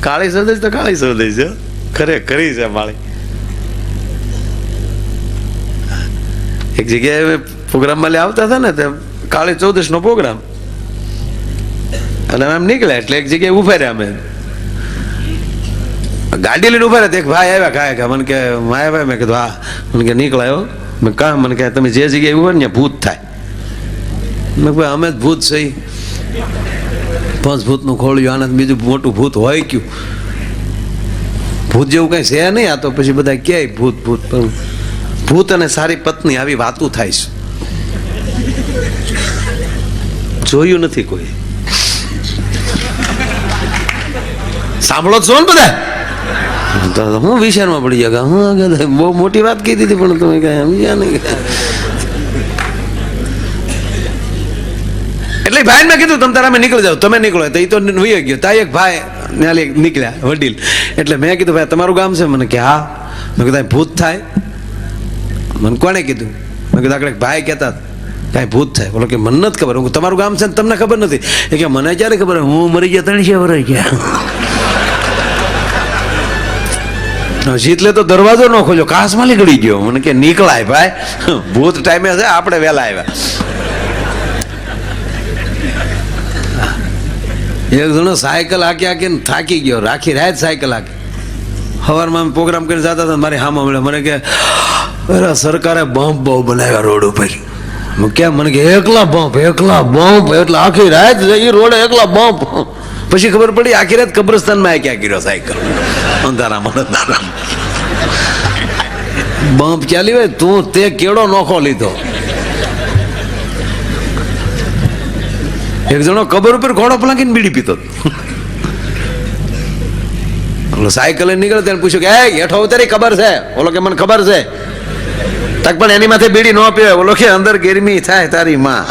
કાળી સૌદેશ તો કાળી સૌદેશ છે. ખરે, ખરી છે માળી. એક જગ્યાએ પ્રોગ્રામમાં લે આવતા હતા ને, તે કાળી ચૌદશનો પ્રોગ્રામ. અને આમ નીકળ્યા એટલે એક જગ્યાએ ઊભા રહ્યા અમે. ગાડી લઈને ઊભા રહ્યા એક ભાઈ આવ્યા કાંઈ કે મને કે, માયા ભાઈ, મેં કીધું, હા. મને કે, નીકળાયો. મેં કાં મને કે તમે જે જગ્યાએ ઊભા ને ભૂત થાય. મેં ભાઈ અમે જ ભૂત છે પાંચ ભૂતનું ખોળ્યું આનંદ બીજું મોટું ભૂત હોય ક્યું? ભૂત જેવું કંઈ છે નહીં, આ તો પછી બધા ક્યાંય ભૂત ભૂત, પણ ભૂત અને સારી પત્ની આવી વાતું થાય છે. જોયું નથી કોઈ. સાંભળો છો ને બધા. હું વિચારમાં પડી ગયા હું બહુ મોટી વાત કીધી હતી, પણ તમે કઈ સમજ્યા નહીં. એટલે ભાઈ મેં કીધું, તમે તારા નીકળી જાઓ. તમે નીકળો. તો એ તો વહી ગયો. તા એક ભાઈ ત્યાં નીકળ્યા, વડીલ. એટલે મેં કીધું, ભાઈ તમારું ગામ છે? મને કે, હા. મેં કીધું ભૂત થાય. મને કોણે કીધું? મેં કીધું, આગળ ભાઈ કહેતા કાંઈ ભૂત થાય. બોલો કે, મને નથી ખબર. હું તમારું ગામ છે ને તમને ખબર નથી. એ કે, મને ક્યારે ખબર? હું મરી ગયા ત્રણસો વર્ષ ગયા. જીતલે તો દરવાજો ન ખોલ્યો, કાસમાં નીકળી ગયો. મને કે, નીકળાય ભાઈ. ભૂત ટાઈમે છે, આપણે વહેલા આવ્યા. એક જણો સાયકલ હાકી હાકીને થાકી ગયો. રાખી રાત સાયકલ હાકી સવારમાં પ્રોગ્રામ કરીને જતા હતા, મારી હામાં મળે મને કે, અરે, સરકારે બમ્પ બહુ બનાવ્યા રોડ ઉપર. ક્યાં મને કે, એકલા બમ્પ એકલા બમ્પ, એટલે આખી રાત એ રોડે એકલા બમ્પ. પછી ખબર પડી, આખી રાત કબ્રસ્તાનમાં આ ક્યાં ગીરો સાયકલ. અંધારામાં અંધારામાં. બમ્પ ચાલી હોય તું તે કેળો નોખો લીધો. એક જણો કબર ઉપર ઘોડો પલાંકીને બીડી પીતો. ઓલો સાયકલ નીકળે તેને પૂછ્યું કે, એ, હેઠો ઉતારી ખબર છે? ઓલો કે, મને ખબર છે. તક પણ એની માથે બીડી ન પીવે ઓલો કે, અંદર ગરમી થાય તારી માં.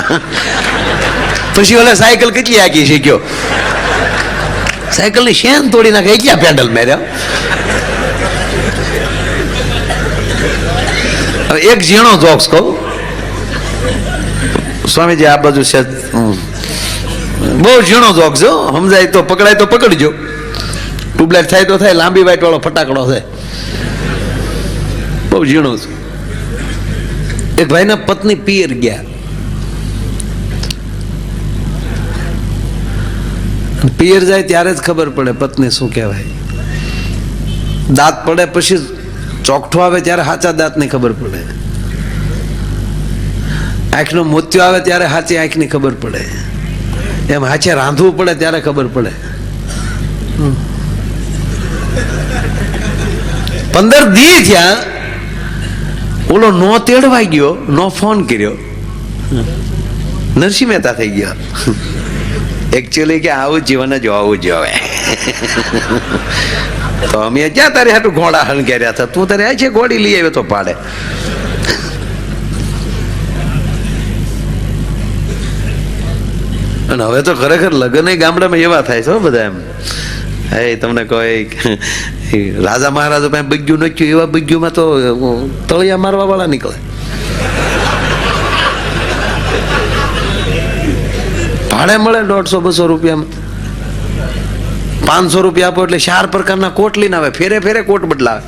પછી ઓલે સાયકલ કેટલી આકી શીખ્યો સાયકલની શેન તોડી નાખે? એટલા પેન્ડલ મેર્યા? એક ઝીણો જોક્સ કહું. સ્વામીજી, આ બાજુ છે. બહુ ઝીણો જોક્સ જો સમજાય તો પકડાય તો પકડજો. ટ્યુબલાઇટ થાય તો થાય, લાંબી વાઇટ વાળો ફટાકડો છે. બહુ ઝીણો છે. એક ભાઈના પત્ની પિયર ગયા. પિયર જાય ત્યારે જ ખબર પડે પત્ની શું કહેવાય. દાંત પડે પછી ચોકઠો આવે ત્યારે સાચા દાંતની ખબર પડે. આંખનો મોતિયો આવે ત્યારે સાચી આંખની ખબર પડે. એમ હાચે રાંધવું પડે ત્યારે ખબર પડે. પંદર દી થયા, ઓલો નો તેડવાઈ ગયો, નો ફોન કર્યો. નરસિંહ મહેતા થઈ ગયો. એકચ્યુઅલી કે આવું જીવન જ હોવું. જોઈએ તો અમે ક્યાં તારે હાટું ઘોડા કર્યા હતા, તું તારે આ છે ઘોડી લઈ આવ્યો તો પાડે. અને હવે તો ખરેખર લગ્ન ગામડામાં એવા થાય છે બધા એમ. હે, તમને કોઈ રાજા મહારાજા પાસે બગ્યું નચ્યું એવા બગ્યુંમાં તો તળિયા મારવા વાળા નીકળે. ભાડે મળે દોઢસો, બસો રૂપિયામાં. પાંચસો રૂપિયા આપો એટલે ચાર પ્રકારના કોટ લઈને આવે, ફેરે ફેરે કોટ બદલાવે.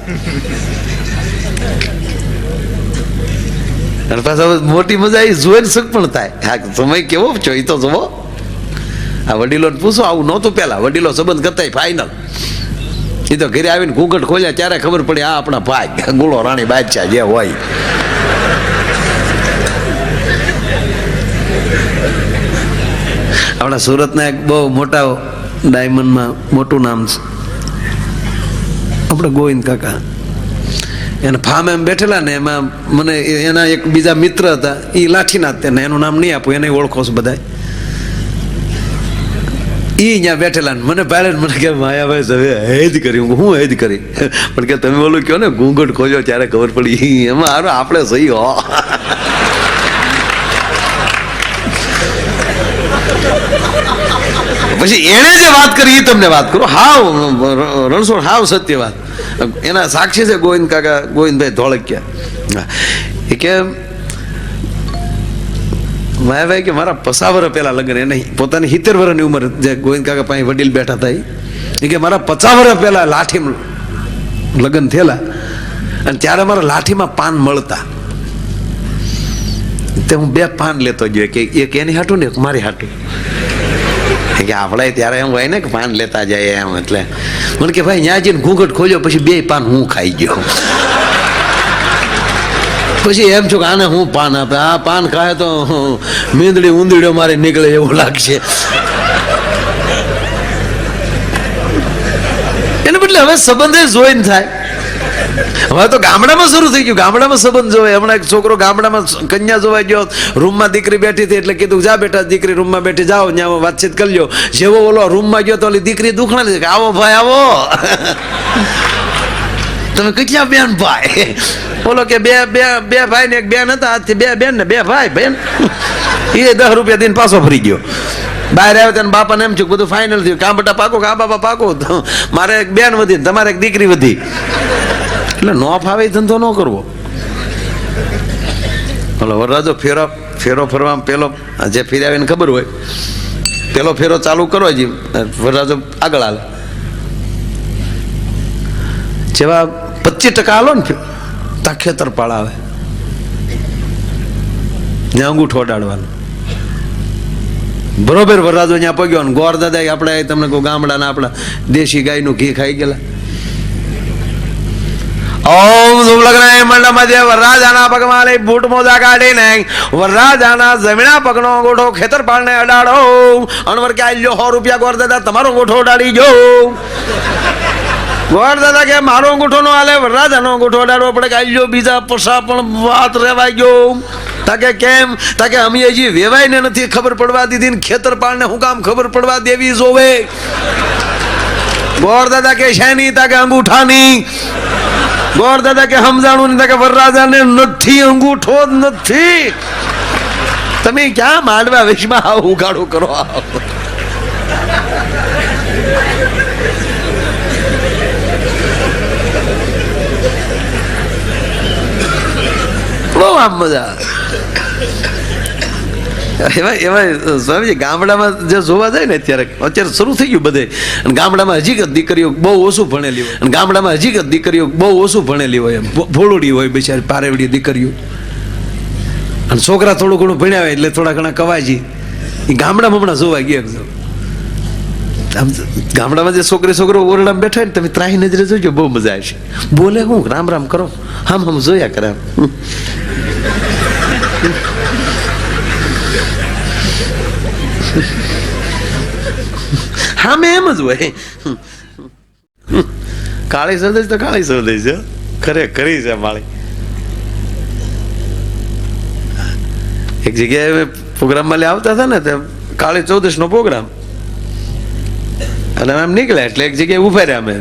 અને પાછા મોટી મજા આવી જોઈને સુખ પણ થાય. હા, સમય કેવો છો? એ તો જુઓ. આ વડીલોને પૂછો, આવું નહોતું પહેલા. વડીલો સંબંધ કરતા ફાઇનલ એ તો ઘરે આવીને ઘૂંઘટ ખોલ્યા, ત્યારે ખબર પડી આ આપણા ભાઈ ગુલો રાણી બાદશાહ જે હોય. આપણા સુરતના એક બહુ મોટા ડાયમંડમાં મોટું નામ છે. આપણે ગોવિંદ કાકા. એને ફાર્મ એમ બેઠેલા ને એમાં મને એના એક બીજા મિત્ર હતા એ લાઠીનાથ તેને એનું નામ નહીં આપું, એને ઓળખો છો બધા એ અહીંયા બેઠેલા મને પહેલા મને કે, માયાભાઈ, તમે હેદ કરી. હું હેદ કરી. પણ કે, તમે ઓલું કહો ને, ઘૂંઘટ ખોજો ત્યારે ખબર પડી. એમાં હારું આપણે સહી હો. પછી એણે જે વાત કરી એ તમને વાત કરું. હાવ, રણછોડ, હાવ સત્ય વાત. એના સાક્ષી છે ગોવિંદ કાકા, ગોવિંદભાઈ ધોળકિયા. એ કે માયાભાઈ કે મારા પસાવર પહેલા લગ્ન એને પોતાની સિત્તેર વર્ષની ઉંમર જે ગોવિંદ કાકા પાસે વડીલ બેઠા હતા એ કે મારા પચાસ વર્ષ પહેલા લાઠી લગ્ન થયેલા. અને ત્યારે મારા લાઠીમાં પાન મળતા. તે હું બે પાન લેતો ગયો. કે એક એની હાટું ને એક મારી હાટું. કે આપણે ત્યારે એમ હોય ને કે પાન લેતા જાય એમ એટલે. મને કે ભાઈ ત્યાં જઈને ઘૂંઘટ ખોલ્યો, પછી બે પાન હું ખાઈ ગયો. પછી એમ છું કે આને હું પાન આપે? આ પાન ખાય તો મીંદડી ઊંદડીઓ મારે નીકળે એવું લાગશે. એને બદલે હવે સંબંધે જોઈને થાય. હવે તો ગામડામાં શરૂ થઈ ગયું. ગામડામાં સંબંધ જોવે. હમણાં એક છોકરો ગામડામાં કન્યા જોવા ગયો. રૂમમાં દીકરી બેઠી હતી એટલે કીધું, જા બેટા, દીકરી રૂમમાં બેઠી, જાઓ ત્યાં વાતચીત કરી લો જેવો ઓલો રૂમમાં ગયો તો ઓલી દીકરી દુખણા લીધી આવો ભાઈ, આવો. તમે કેટલા બેન ભાઈ? બોલો કે બે બે બે ભાઈ ને એક બેન હતા, આજથી બે બેન ને બે ભાઈ, બેન. એ દસ રૂપિયા દઈને પાછો ફરી ગયો. બહાર આવ્યો ત્યારે બાપાને એમ છું બધું ફાઇનલ થયું. કાં બટા પાકો કાં બાપા પાકો? મારે એક બેન વધી તમારે એક દીકરી વધી. એટલે નો ફાવે ધંધો ન કરવો. બોલો વરરાજો ફેરો ફેરો ફરવામાં પેલો જે ફેરાવીને ખબર હોય. પેલો ફેરો ચાલુ કરો હજી. વરરાજો આગળ હાલે. જેવા પચીસ ટકા હાલો ને ત્યાં ખેતર પાળાવે. ત્યાં અંગૂઠો અડાડવાનું. બરોબર વરરાજો અહીંયા પગ્યો ને ગોર દાદા આપણે તમને કહું ગામડાના આપણા દેશી ગાયનું ઘી ખાઈ ગયેલા. ઓમ શુભલગ્નાય મંડમધ્ય વરરાજાના પગમાં લઈ બૂટ મોજા કાઢીને વરરાજાના જમીના પગનો ગોઠો ખેતર પાળને અડાડો. અણવર કે લ્યો સો રૂપિયા ગોર દાદા, તમારો ગોઠો અડાડી જો ગોર દાદા કે મારો અંગૂઠો નો હાલે વરરાજાનો અંગૂઠો અડાડવો પડે કે આવી બીજા પસા, પણ વાત રેવાઈ ગયો. તાકે કેમ? તાકે અમે હજી વેવાઈને નથી ખબર પડવા દીધી ને ખેતર પાળને હું કામ ખબર પડવા દેવી જોવે. ગોર દાદા કે શેની? તાકે અંગૂઠાની. ગોર દાદા કે સમજાણું નહીં, તાકે વરરાજાને નથી, અંગૂઠો નથી. તમે ક્યાં માંડવા વેશમાં આવું ઉગાડો કરો? બહુ આમ મજા એવા એવા સ્વામીજી, ગામડામાં જે જોવા જાય ને અત્યારે અત્યારે શરૂ થઈ ગયું બધે. અને ગામડામાં હજી દીકરીઓ બહુ ઓછું ભણેલી હોય. અને ગામડામાં હજી દીકરીઓ બહુ ઓછું ભણેલી હોય એમ. ભોળોડી હોય બિચારી, પારેવડી દીકરીઓ. અને છોકરા થોડું ઘણું ભણ્યા હોય એટલે થોડા ઘણા કવાજી એ ગામડામાં હમણાં જોવા ગયા. આમ ગામડામાં જે છોકરી છોકરો ઓરડામાં બેઠા ને તમે ત્રાહી નજરે જોજો, બહુ મજા આવશે. બોલે હું, રામ રામ કરો. હમ હમ જોયા કરે હા મેં એમ જ હોય. કાળી સરદેશ તો કાળી સરદેશ છે. ખરે, ખરી છે માળી. એક જગ્યાએ પ્રોગ્રામમાં લે આવતા હતા ને, તે કાળી ચૌદશ નો પ્રોગ્રામ. અને એમ નીકળ્યા એટલે એક જગ્યાએ ઊભા રહ્યા અમે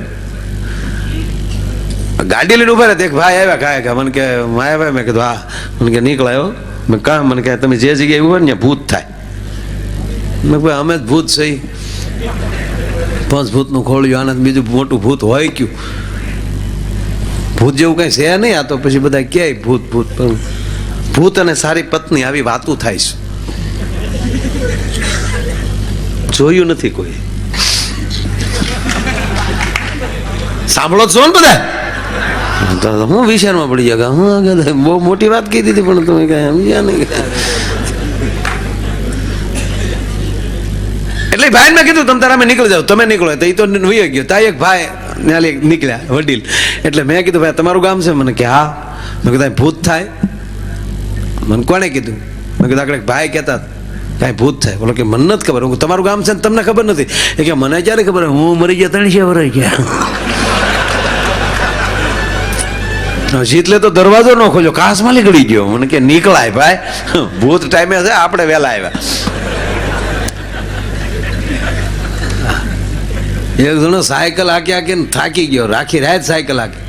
ગાડી લઈને ઊભા રહ્યા એક ભાઈ આવ્યા કાંઈ કે મને કે, માયા મેં કીધું, હા. મને કે નીકળાયો મેં કાં મને કે, તમે જે જગ્યાએ ઊભા ને ભૂત થાય. મેં ભાઈ અમે જ ભૂત છે પાંચ ભૂતનું ખોળ્યું આનંદ બીજું મોટું ભૂત હોય ક્યું? ભૂત જેવું કઈ છે નહીં, આ તો પછી બધા ક્યાંય ભૂત ભૂત. પણ ભૂત અને સારી પત્ની, આવી વાતું થાય છે. જોયું નથી કોઈ. સાંભળો છો ને બધા. હું વિચારમાં પડી ગયા હું બહુ મોટી વાત કીધી હતી પણ તમે કઈ સમજ્યા નહીં. એટલે ભાઈ મેં કીધું તમે તારા નીકળી જાવ તમે નીકળો. તો એ તો વયો ગયો. તા એક ભાઈ ન્યાલી નીકળ્યા વડીલ. એટલે મેં કીધું ભાઈ તમારું ગામ છે? મને કે હા. મેં કીધું ભૂત થાય. મને કોણે કીધું? મેં કીધું આગળ એક ભાઈ કહેતા કાંઈ ભૂત થાય. બોલો કે મને નથી ખબર. હું તમારું ગામ છે ને? તમને ખબર નથી? એ કે મને ક્યારે ખબર? હું મરી ગયા ત્રણસો વર્ષ ગયા. જીતલે તો દરવાજો ન ખોલ્યો, કાસમાં નીકળી ગયો. મને કે, નીકળાય ભાઈ. ભૂત ટાઈમે છે, આપણે વહેલા આવ્યા. એક જણો સાયકલ હાકી હાકીને થાકી ગયો. રાખી રાત સાયકલ હાકી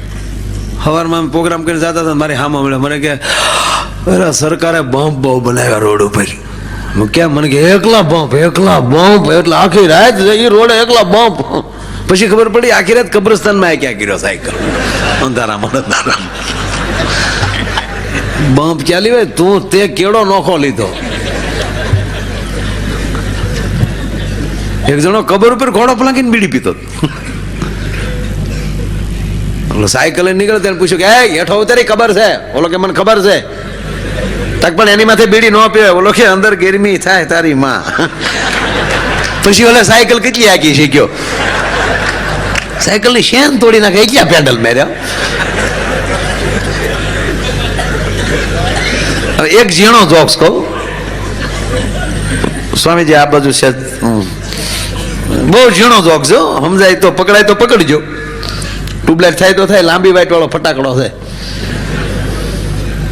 સવારમાં પ્રોગ્રામ કરીને જતા હતા, મારી હામાં મળે મને કે, અરે, સરકારે બમ્પ બહુ બનાવ્યા રોડ ઉપર. કેમ મને કે, એકલા બમ્પ એકલા બમ્પ, એટલે આખી રાત એ રોડ એકલા બમ્પ. પછી ખબર પડી આખી કબ્રસ્તાનમાં ક્યાં કર્યો સાયકલ? અંધારામાં અંધારામાં. બમ્પ ચાલી હોય તું તે કેળો નોખો લીધો. એક જણો કબર ઉપર ઘોડો પલાંકીને બીડી પીતો. ઓલો સાયકલ નીકળે તેને પૂછ્યું કે, એ, હેઠો ઉતારી ખબર છે? ઓલો કે, મને ખબર છે. તક પણ એની માથે બીડી ન પીવે. ઓલો કે, અંદર ગરમી થાય તારી માં. પછી ઓલે સાયકલ કેટલી આકી શીખ્યો? સાયકલની શેન તોડી નાખે? ક્યાં પેડલ મેર્યા? એક ઝીણો જોક્સ કહું. સ્વામીજી, આ બાજુ છે. બહુ ઝીણો જોક જો સમજાય તો પકડાય તો પકડજો. ટ્યુબલાઇટ થાય તો થાય, લાંબી વાઇટ વાળો ફટાકડો છે.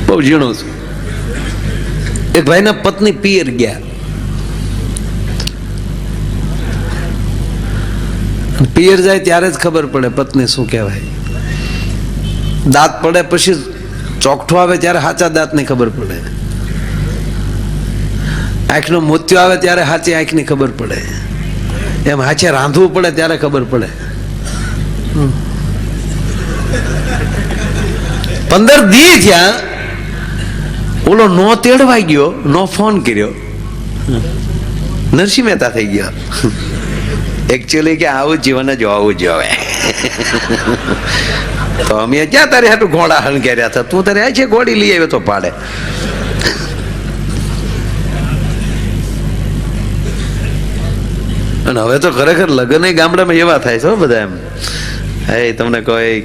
બહુ ઝીણો છે. એક ભાઈના પત્ની પિયર ગયા. પિયર જાય ત્યારે જ ખબર પડે પત્ની શું કહેવાય. દાંત પડે પછી ચોકઠો આવે ત્યારે સાચા દાંતની ખબર પડે. આંખનો મોતિયો આવે ત્યારે સાચી આંખની ખબર પડે. એમ હાચે રાંધવું પડે ત્યારે ખબર પડે. પંદર દી થયા, ઓલો નો તેડવાઈ ગયો, નો ફોન કર્યો. નરસિંહ મહેતા થઈ ગયો. એકચ્યુઅલી કે આવું જીવન જ હોવું જોઈએ. તો અમે ક્યાં તારે હાટું ઘોડા હણગ્યા હતા? તું તારે આ છે ઘોડી લઈ આવ્યો તો પાડે. અને હવે તો ખરેખર લગ્ન ગામડામાં એવા થાય છે બધા એમ. હે તમને કોઈ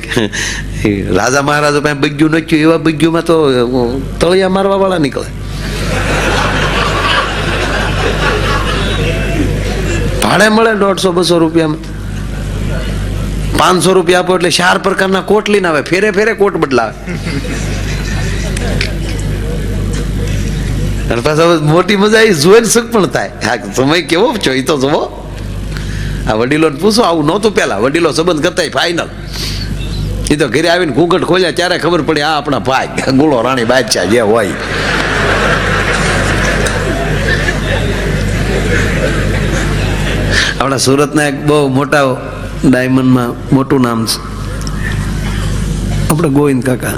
રાજા મહારાજા પાસે બગ્યું નચ્યું, એવા બગ્યુંમાં તો તળિયા મારવા વાળા નીકળે. ભાડે મળે દોઢસો, બસો રૂપિયામાં? પાંચસો રૂપિયા આપો એટલે ચાર પ્રકારના કોટ લઈને આવે. ફેરે ફેરે કોટ બદલાવે. મોટી મજા આવી, જોઈને સુખ પણ થાય. આ સમય કેવો? છો એ તો જુઓ. આ વડીલો પૂછો, આવું નહોતું પહેલા. વડીલો સંબંધ કરતા ફાઇનલ એ તો ઘરે આવીને ઘૂંઘટ ખોલ્યા, ત્યારે ખબર પડી, આ આપણા ભાઈ. ગુલો રાણી બાદશાહ જે હોય. આપણા સુરતના એક બહુ મોટા ડાયમંડમાં મોટું નામ છે. આપણે ગોવિંદ કાકા.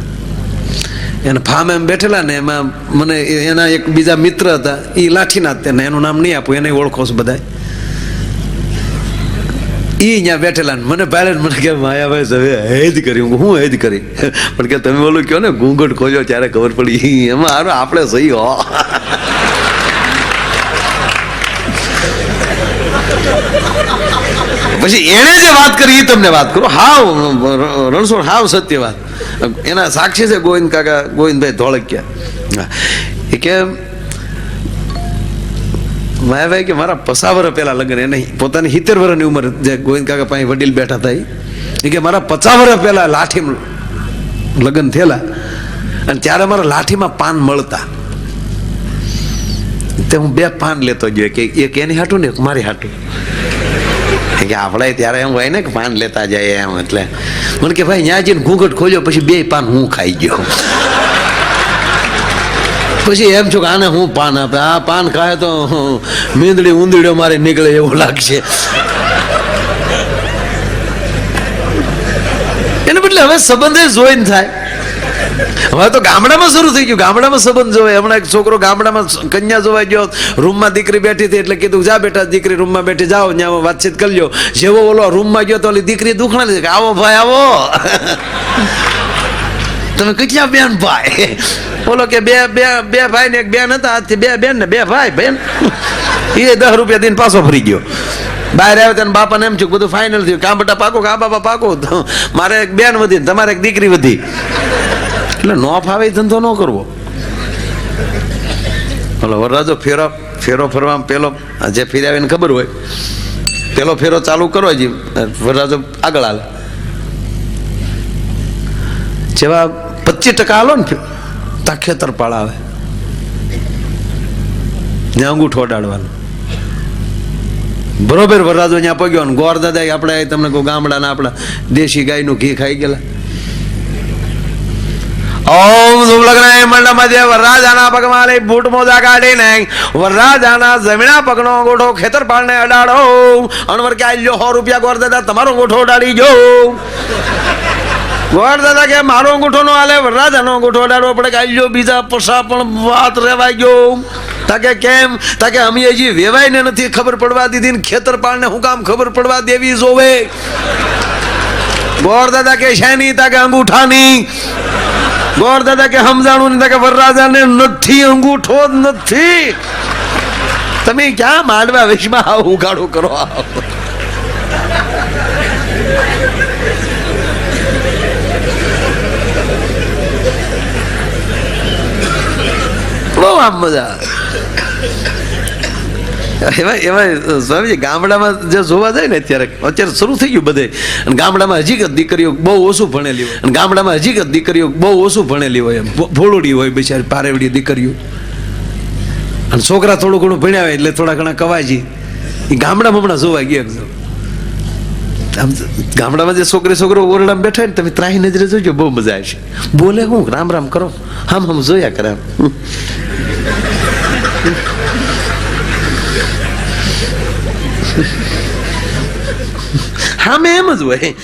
એને ફાર્મ એમ બેઠેલા ને એમાં મને એના એક બીજા મિત્ર હતા, એ લાઠીનાથ તેને, એનું નામ નહીં આપું, એને ઓળખો છો બધા એ અહીંયા બેઠેલા મને પહેલે મને કે માયાભાઈ હવે હેદ કરી. હું હું હેદ કરી. પણ કે, તમે બોલું કહો ને, ઘૂંઘટ ખોજો, ત્યારે ખબર પડી. એમાં આપણે સહી હો. પછી એણે જે વાત કરી એ તમને વાત કરું. હાવ, રણછોડ, હાવ સત્ય વાત. એના સાક્ષી છે ગોવિંદ કાકા, ગોવિંદભાઈ ધોળકિયા. એ કે, માયાભાઈ, કે મારા પસા વર્ષ પહેલા લગ્ન એને પોતાની સિત્તેર વર્ષની ઉંમર જે ગોવિંદ કાકા પાસે વડીલ બેઠા હતા એ કે, મારા પચાસ વર્ષ પહેલા લાઠી લગ્ન થયેલા અને ત્યારે મારા લાઠીમાં પાન મળતા. તે હું બે પાન લેતો ગયો. કે એક એની હાટું ને એક મારી હાટું. કે આપણે ત્યારે એમ હોય ને કે પાન લેતા જાય એમ એટલે. મને કે ભાઈ ત્યાં જઈને ઘૂંઘટ ખોલ્યો, પછી બે પાન હું ખાઈ ગયો. પછી એમ છું કે આને હું પાન આપે? આ પાન ખાય તો મીંદડી ઊંદડીઓ મારે નીકળે એવું લાગશે. એને બદલે હવે સંબંધે જોઈને થાય. હવે તો ગામડામાં શરૂ થઈ ગયું. ગામડામાં સંબંધ જોવે હમણાં એક છોકરો ગામડામાં કન્યા જોવા ગયો. રૂમમાં દીકરી બેઠી હતી એટલે કીધું, જા બેટા, દીકરી રૂમમાં બેઠી, જાઓ, ત્યાં વાતચીત કરી જેવો ઓલો રૂમમાં ગયો તો ઓલી દીકરી દુખણા લીધી આવો ભાઈ, આવો. તમે કેટલા બેન ભાઈ? બોલો કે, બે બે બે ભાઈ ને એક બેન હતા. આજથી બે બેન ને બે ભાઈ, બેન. એ દસ રૂપિયા દઈને પાછો ફરી ગયો. બહાર આવ્યો ત્યાં બાપાને એમ છું બધું ફાઇનલ થયું. કાં બટા પાકો, કાં બાપા પાકો. મારે એક બેન વધી તમારે એક દીકરી વધી. એટલે નો ફાવે ધંધો ન કરવો. એટલે વરરાજો, ફેરો ફેરો ફરવા પેલો જે ફેરાવીને ખબર હોય, પેલો ફેરો ચાલુ કરો જે વરરાજો આગળ હાલ. જેવા પચીસ ટકા હાલો ને ત્યાં ખેતર પાળ આવે. ત્યાં અંગૂઠો અડાડવાનો. બરોબર વરરાજો ત્યાં પગ્યો ને, ગોર દાદા આપણે તમને કહું ગામડાના આપણા દેશી ગાયનું ઘી ખાઈ ગયેલા. ઓમ શુભલગ્ન મંડળમાં જે વરરાજાના પગમાં લઈ બૂટ મોજા કાઢીને વરરાજાના જમીના પગનો ગોઠો ખેતર પાળને અડાડો. અણવર કે આલ્યો સો રૂપિયા ગોર દાદા, તમારો ગોઠો અડાડી જો ગોર દાદા કે મારો અંગૂઠો નો આલે, વરરાજાનો અંગૂઠો અડાડવો પડે કે આલ્યો બીજા પસા પણ વાત રેવાઈ ગયો. તાકે કેમ? તાકે અમે હજી વેવાઈને નથી ખબર પડવા દીધી ને ખેતરપાળને હું કામ ખબર પડવા દેવી જોવે. ગોર દાદા કે શેની? તાકે અંગૂઠાની. ગોર દાદા કે સમજાણું ને તાકે વરરાજાને નથી, અંગૂઠો જ નથી. તમે ક્યાં માંડવા વિશમાં આવો ઉગાડો કરો આવો. બહુ આમ મજા આવે. એમાં એમાં સ્વામીજી, ગામડામાં જે જોવા જાય ને અત્યારે અત્યારે શરૂ થઈ ગયું બધે. અને ગામડામાં હજી કે દીકરીઓ બહુ ઓછું ભણેલી હોય. અને ગામડામાં હજી કે દીકરીઓ બહુ ઓછું ભણેલી હોય. એમ ભોળોડી હોય બિચારી, પારેવડી દીકરીઓ. અને છોકરા થોડું ઘણું ભણ્યા હોય એટલે થોડા ઘણા કવાજી. એ ગામડામાં હમણાં જોવા ગયા આમ ગામડામાં જે છોકરી છોકરો ઓરડામાં બેઠા હોય ને, તમે ત્રાહી નજરે જોજો, બહુ મજા આવશે. બોલે હું, રામ રામ કરો. હમ હમ, જોયા કરે આમ. હા મેં એમ જ હોય